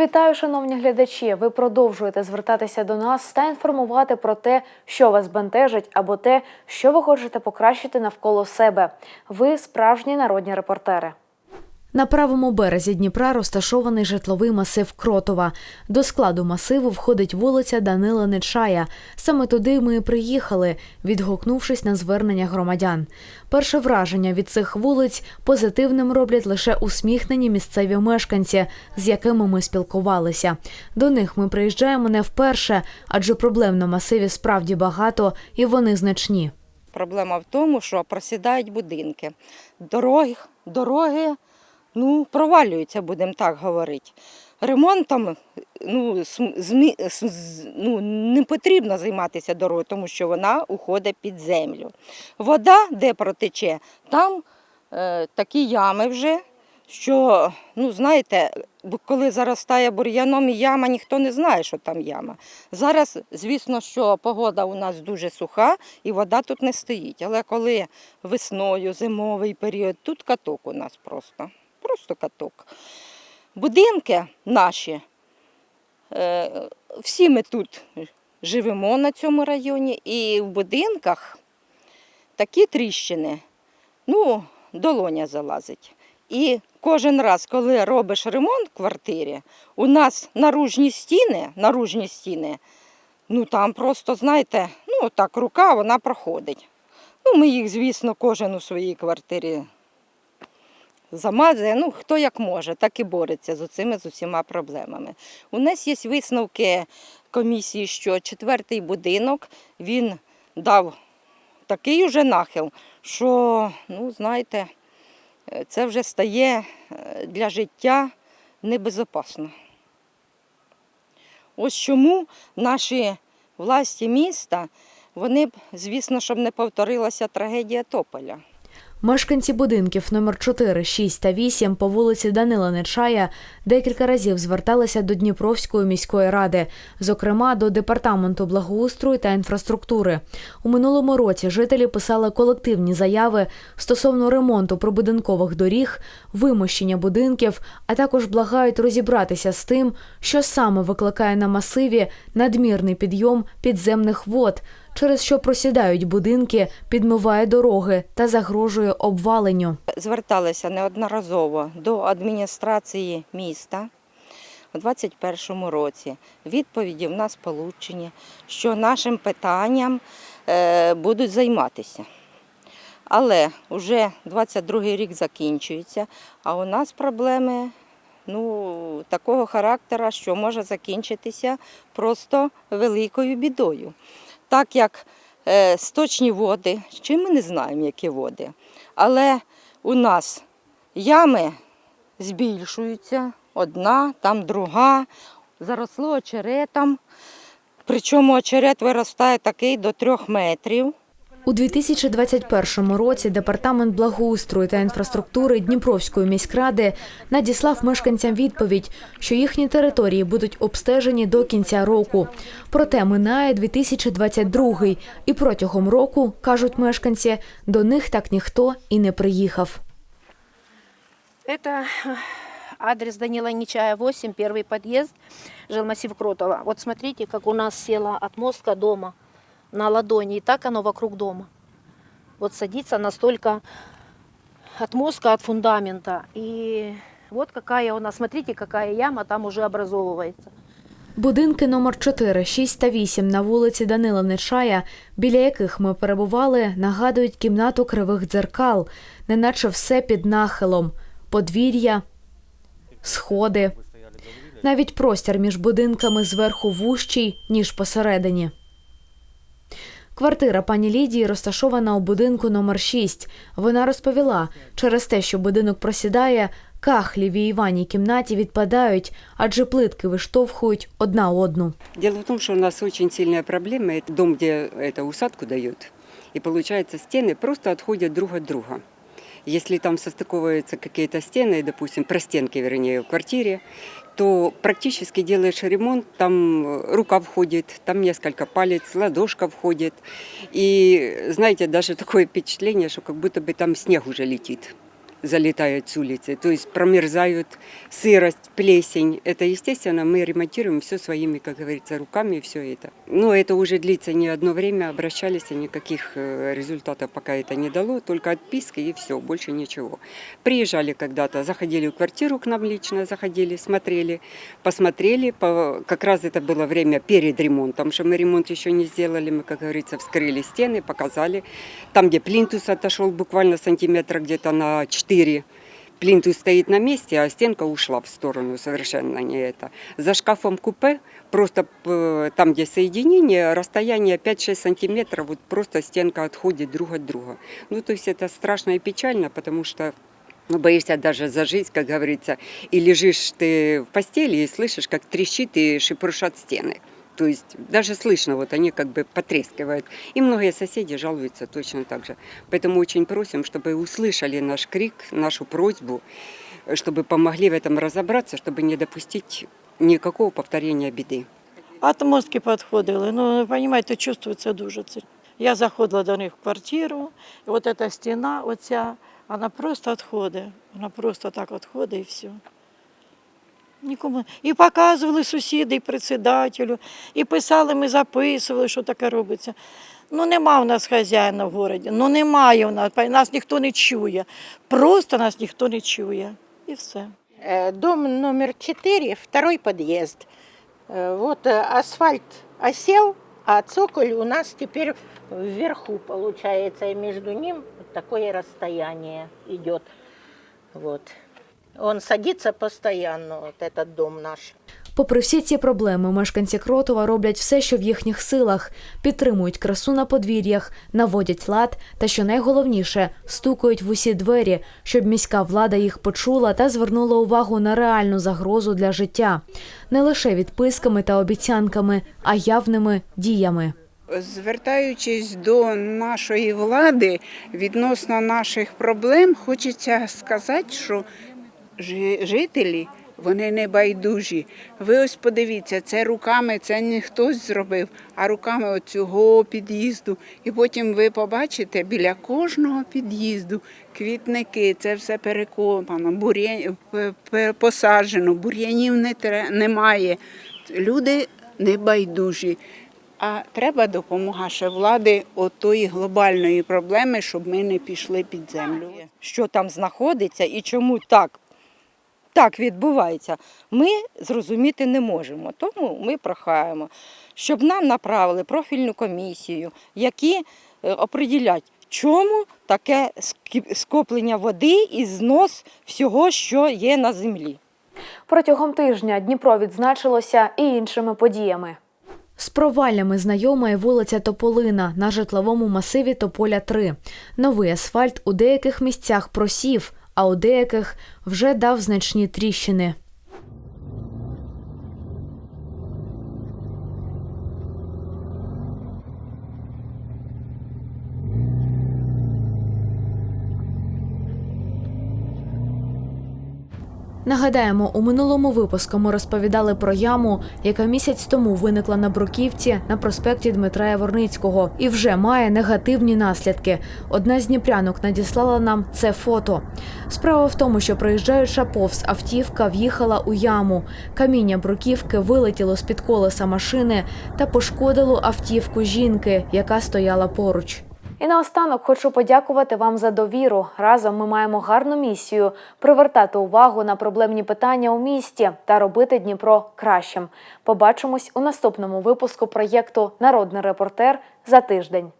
Вітаю, шановні глядачі! Ви продовжуєте звертатися до нас та інформувати про те, що вас бентежить, або те, що ви хочете покращити навколо себе. Ви справжні народні репортери. На правому березі Дніпра розташований житловий масив Кротова. До складу масиву входить вулиця Данила Нечая. Саме туди ми і приїхали, відгукнувшись на звернення громадян. Перше враження від цих вулиць позитивним роблять лише усміхнені місцеві мешканці, з якими ми спілкувалися. До них ми приїжджаємо не вперше, адже проблем на масиві справді багато і вони значні. Проблема в тому, що просідають будинки. Дороги, дороги ну, провалюються, будемо так говорити. Ремонтом ну, змі- ну, не потрібно займатися дорогою, тому що вона уходить під землю. Вода, де протече, там е, такі ями вже, що, ну, знаєте, коли заростає бур'яном і яма, ніхто не знає, що там яма. Зараз, звісно, що погода у нас дуже суха і вода тут не стоїть. Але коли весною, зимовий період, тут каток у нас просто. Просто каток. Будинки наші, е, всі ми тут живемо на цьому районі, і в будинках такі тріщини, ну, долоня залазить. І кожен раз, коли робиш ремонт в квартирі, у нас наружні стіни, наружні стіни, ну там просто, знаєте, ну так рука, вона проходить. Ну, ми їх, звісно, кожен у своїй квартирі замазує, ну хто як може, так і бореться з цими з усіма проблемами. У нас є висновки комісії, що четвертий будинок він дав такий уже нахил, що, ну, знаєте, це вже стає е, для життя небезпечно. Ось чому наші власті міста, вони звісно, щоб не повторилася трагедія Тополя. Мешканці будинків номер 4, 6 та 8 по вулиці Данила Нечая декілька разів зверталися до Дніпровської міської ради, зокрема до департаменту благоустрою та інфраструктури. У минулому році жителі писали колективні заяви стосовно ремонту прибудинкових доріг, вимощення будинків, а також благають розібратися з тим, що саме викликає на масиві надмірний підйом підземних вод, через що просідають будинки, підмиває дороги та загрожує обваленню. зверталися неодноразово до адміністрації міста у 2021 році. Відповіді в нас получені, що нашим питанням е, будуть займатися. Але вже 22 рік закінчується, а у нас проблеми ну, такого характера, що може закінчитися просто великою бідою. Так як е, сточні води, чи ми не знаємо, які води, але у нас ями збільшуються, одна, там друга, заросло очеретом. Причому очерет виростає такий до трьох метрів. У 2021 році департамент благоустрою та інфраструктури Дніпровської міськради надіслав мешканцям відповідь, що їхні території будуть обстежені до кінця року. Проте минає 2022 і протягом року, кажуть мешканці, до них так ніхто і не приїхав. Это э, адрес Данила Нечая, 8, первый подъезд, жилмассив Кротова. Вот смотрите, как у нас села отмостка дома на ладони, и так оно вокруг дома. Вот садится настолько отмостка от фундамента. И вот какая у нас, смотрите, какая яма там уже образовывается. Будинки номер 4, 6 та 8 на вулиці Данила Нечая, біля яких ми перебували, нагадують кімнату кривих дзеркал, неначе все під нахилом, подвір'я, сходи. Навіть простір між будинками зверху вущий, ніж посередині. Квартира пані Лідії розташована у будинку номер 6. Вона розповіла, через те, що будинок просідає, кахлі в її ванній кімнаті відпадають, адже плитки виштовхують одна одну. Дело в том, что у нас очень сильная проблема. Это дом, где это усадку дают. И получается, стены просто отходят друг от друга. Если там состыковываются какие-то стены, допустим, простенки, вернее, в квартире, то практически делаешь ремонт, там э, рука входит, там несколько палец, ладошка входит. И, знаете, даже такое впечатление, что как будто бы там снег уже летит. Залетает с улицы, то есть промерзают, сырость, плесень. Это, естественно, мы ремонтируем все своими, как говорится, руками, все это. Но это уже длится не одно время, обращались, и никаких э, результатов пока это не дало, только отписка и все, больше ничего. Приезжали когда-то, заходили в квартиру к нам лично, заходили, смотрели, посмотрели, по- как раз это было время перед ремонтом, что мы ремонт еще не сделали, мы, как говорится, вскрыли стены, показали. Там, где плинтус отошел буквально сантиметра где-то на 4, плинтус стоит на месте, а стенка ушла в сторону совершенно не это. За шкафом купе, просто э, там, где соединение, расстояние 5-6 сантиметров, вот просто стенка отходит друг от друга. Ну, то есть это страшно и печально, потому что ну, боишься даже за жизнь, как говорится, и лежишь ты в постели и слышишь, как трещит и шипрушат стены. То есть даже слышно, вот они как бы потрескивают. И многие соседи жалуются точно так же. Поэтому очень просим, чтобы услышали наш крик, нашу просьбу, чтобы помогли в этом разобраться, чтобы не допустить никакого повторения беды. Отмостки підходили. Ну, ви розумієте, чувствується дуже це. Я заходила до них в квартиру, і от ця стіна, оця, вона просто відходить. Вона просто так відходить і все. Нікому. І показували сусіди, і председателю, і писали, ми записували, що таке робиться. Ну, нема в нас хазяїна в городі, ну немає в нас, нас ніхто не чує. Просто нас ніхто не чує. І все. Э, Дом номер 4, второй подъезд. Э, Вот э, асфальт осел, а цоколь у нас теперь вверху получается, и между ним вот такое расстояние идет. Вот. Он садится постоянно, вот этот дом наш. Попри всі ці проблеми, мешканці Кротова роблять все, що в їхніх силах, підтримують красу на подвір'ях, наводять лад та, що найголовніше, стукають в усі двері, щоб міська влада їх почула та звернула увагу на реальну загрозу для життя, не лише відписками та обіцянками, а явними діями. Звертаючись до нашої влади відносно наших проблем, хочеться сказати, що жителі вони не байдужі. Ви ось подивіться, це руками, це не хтось зробив, а руками цього під'їзду. І потім ви побачите біля кожного під'їзду квітники, це все перекопано, бур'ян, п- посаджено, бур'янів не тре- немає. Люди не байдужі. А треба допомога ще влади от тої глобальної проблеми, щоб ми не пішли під землю. що там знаходиться і чому так, так відбувається, ми зрозуміти не можемо. Тому ми прохаємо, щоб нам направили профільну комісію, які е, оприділять, чому таке скоплення води і знос всього, що є на землі. Протягом тижня Дніпро відзначилося і іншими подіями. З проваллями знайома і вулиця Тополина на житловому масиві Тополя 3. Новий асфальт у деяких місцях просів, а у деяких вже дав значні тріщини. Нагадаємо, у минулому випуску ми розповідали про яму, яка місяць тому виникла на Бруківці на проспекті Дмитра Яворницького і вже має негативні наслідки. Одна з дніпрянок надіслала нам це фото. Справа в тому, що проїжджаюча повз автівка в'їхала у яму. Каміння бруківки вилетіло з під колеса машини та пошкодило автівку жінки, яка стояла поруч. І наостанок хочу подякувати вам за довіру. Разом ми маємо гарну місію привертати увагу на проблемні питання у місті та робити Дніпро кращим. Побачимось у наступному випуску проєкту Народний репортер за тиждень.